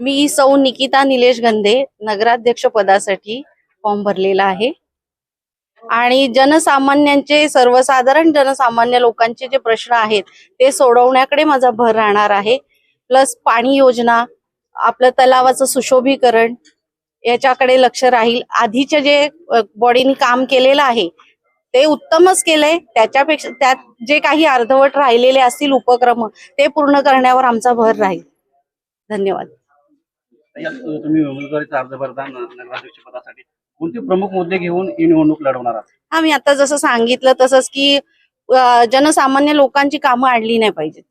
मी सौ निकिता निलेश गंधे नगराध्यक्ष पदासाठी फॉर्म भरलेला आहे. आणि जनसामान्यांचे सर्वसाधारण जनसामान्य लोकांचे जे प्रश्न आहेत ते सोडवण्याकडे माझा भर राहणार आहे. प्लस पाणी योजना आपलं तलावाचं सुशोभीकरण याच्याकडे लक्ष राहील. आधीचे जे बॉडीने काम केलेलं आहे ते उत्तमच केलंय. त्याच्यापेक्षा त्यात जे काही अर्धवट राहिलेले असतील उपक्रम ते पूर्ण करण्यावर आमचा भर राहील. धन्यवाद. यात तुम्ही उमेदवारीचा अर्ज नगराध्यक्ष पदासाठी. कोणते प्रमुख मुद्दे घेऊन ही निवडणूक लढवणार आहात? आम्ही आता जसं सांगितलं तसंच की अं, जनसामान्य लोकांची कामं अडली नाही पाहिजेत.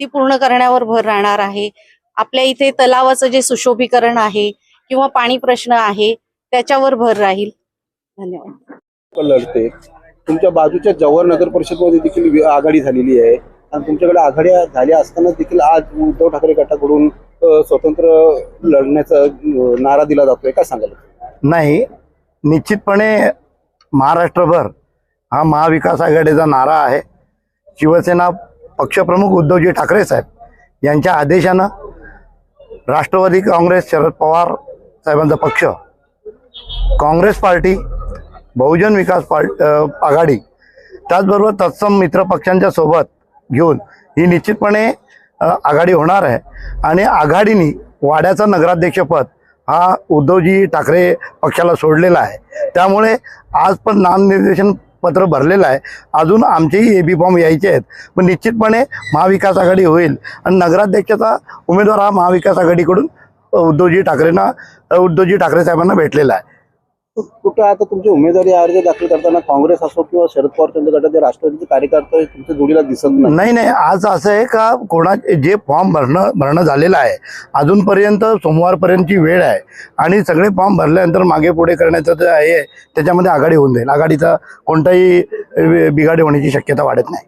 ती पूर्ण करण्यावर भर राहणार आहे. आपल्या इथे तलावाचं जे सुशोभीकरण आहे किंवा पाणी प्रश्न आहे त्याच्यावर भर राहील. धन्यवाद. लढते. तुमच्या बाजूच्या जव्हार नगर परिषदमध्ये देखील वि- आघाडी झालेली आहे. आणि तुमच्याकडे आघाड्या झाल्या असताना देखील आज उद्धव ठाकरे गटाकडून स्वतंत्र लढण्याचा नारा दिला जातोय काय सांगाल? नाही निश्चितपणे महाराष्ट्रभर हा महाविकास आघाडीचा नारा आहे. शिवसेना पक्षप्रमुख उद्धवजी ठाकरे साहेब यांच्या आदेशानं राष्ट्रवादी काँग्रेस शरद पवार साहेबांचा पक्ष काँग्रेस पार्टी बहुजन विकास पार्ट आघाडी त्याचबरोबर तत्सम मित्र पक्षांच्या सोबत घेऊन ही निश्चितपणे आघाडी होणार आहे. आणि आघाडीने वाड्याचा नगराध्यक्षपद हा उद्धवजी ठाकरे पक्षाला सोडलेला आहे. त्यामुळे आज पण नामनिर्देशन पत्र भरलेलं आहे. अजून आमचेही ए बी फॉर्म यायचे आहेत. पण निश्चितपणे महाविकास आघाडी होईल. आणि नगराध्यक्षाचा उमेदवार हा महाविकास आघाडीकडून उद्धवजी ठाकरेंना उद्धवजी ठाकरे साहेबांना भेटलेला आहे. कुठं आता तुमची उमेदवारी अर्ज दाखल करताना काँग्रेस असो किंवा शरद पवार त्यांच्या गटाचे राष्ट्रवादीचे कार्यकर्ते तुमच्या जोडीला दिसत नाही. नाही नाही आज असं आहे का कोणा जे फॉर्म भरणं भरणं झालेलं आहे अजूनपर्यंत सोमवारपर्यंतची वेळ आहे आणि सगळे फॉर्म भरल्यानंतर मागे पुढे करण्याचं जे आहे त्याच्यामध्ये आघाडी होऊन जाईल. आघाडीचा कोणताही बिघाडी होण्याची शक्यता वाढत नाही.